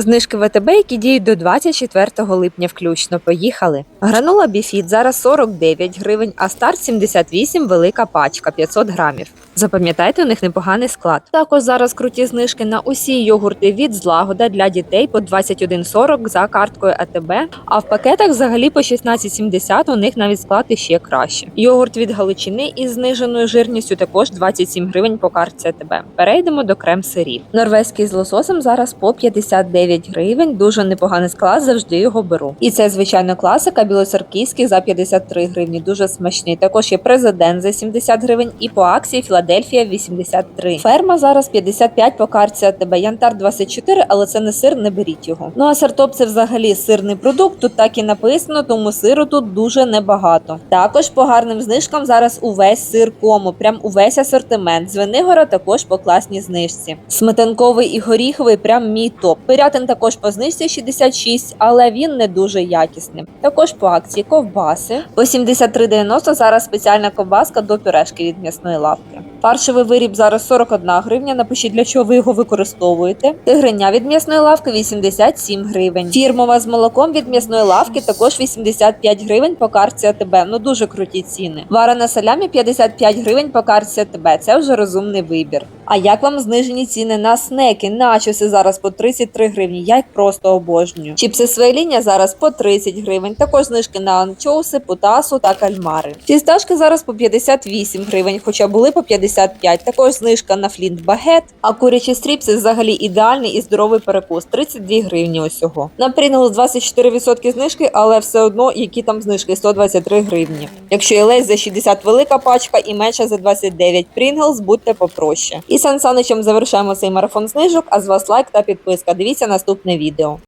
Знижки ВТБ, які діють до 24 липня включно. Поїхали. Гранула Біфіт зараз 49 гривень, а старт 78 велика пачка 500 грамів. Запам'ятайте, у них непоганий склад. Також зараз круті знижки на усі йогурти від злагода для дітей по 21,40 за карткою АТБ. А в пакетах взагалі по 16,70 у них навіть склад іще краще. Йогурт від Галичини із зниженою жирністю також 27 гривень по картці АТБ. Перейдемо до крем-сирів. Норвезький з лососем зараз по 59 гривень. Дуже непоганий склад, завжди його беру. І це звичайно класика білоцерківський за 53 гривні. Дуже смачний. Також є президент за 70 гривень і по акції Філадельфія 83. Ферма зараз 55 по карті АТБ. Янтар 24, але це не сир, не беріть його. Ну а сартоп це взагалі сирний продукт. Тут так і написано, тому сиру тут дуже небагато. Також по гарним знижкам зараз увесь сир кому, прям увесь асортимент. З Венигора також по класній знижці. Сметанковий і горіховий прям мій топ. Пирятин також по знижці 66, але він не дуже якісний. Також по акції ковбаси. По 73,90 зараз спеціальна ковбаска до пюрешки від м'ясної лавки. Фаршевий виріб зараз 41 гривня. Напишіть, для чого ви його використовуєте. Тигриня від м'ясної лавки 87 гривень. Фірмова з молоком від м'ясної лавки також 85 гривень по карті АТБ. Ну дуже круті ціни. Варена салямі 55 гривень по карті АТБ. Це вже розумний вибір. А як вам знижені ціни на снеки? Начоси зараз по 33 гривні. Я їх просто обожнюю. Чіпси свейління зараз по 30 гривень. Також знижки на анчоуси, путасу та кальмари. Фісташки зараз по 58 гривень, хоча були по 55. Також знижка на флінт багет. А курячі стріпси взагалі ідеальний і здоровий перекус 32 гривні усього. На Pringles 24% знижки, але все одно які там знижки 123 гривні. Якщо лесь за 60 велика пачка і менша за 29 Pringles, будьте попроще. І Сан Саничем завершаємо цей марафон знижок. А з вас лайк та підписка. Дивіться наступне відео.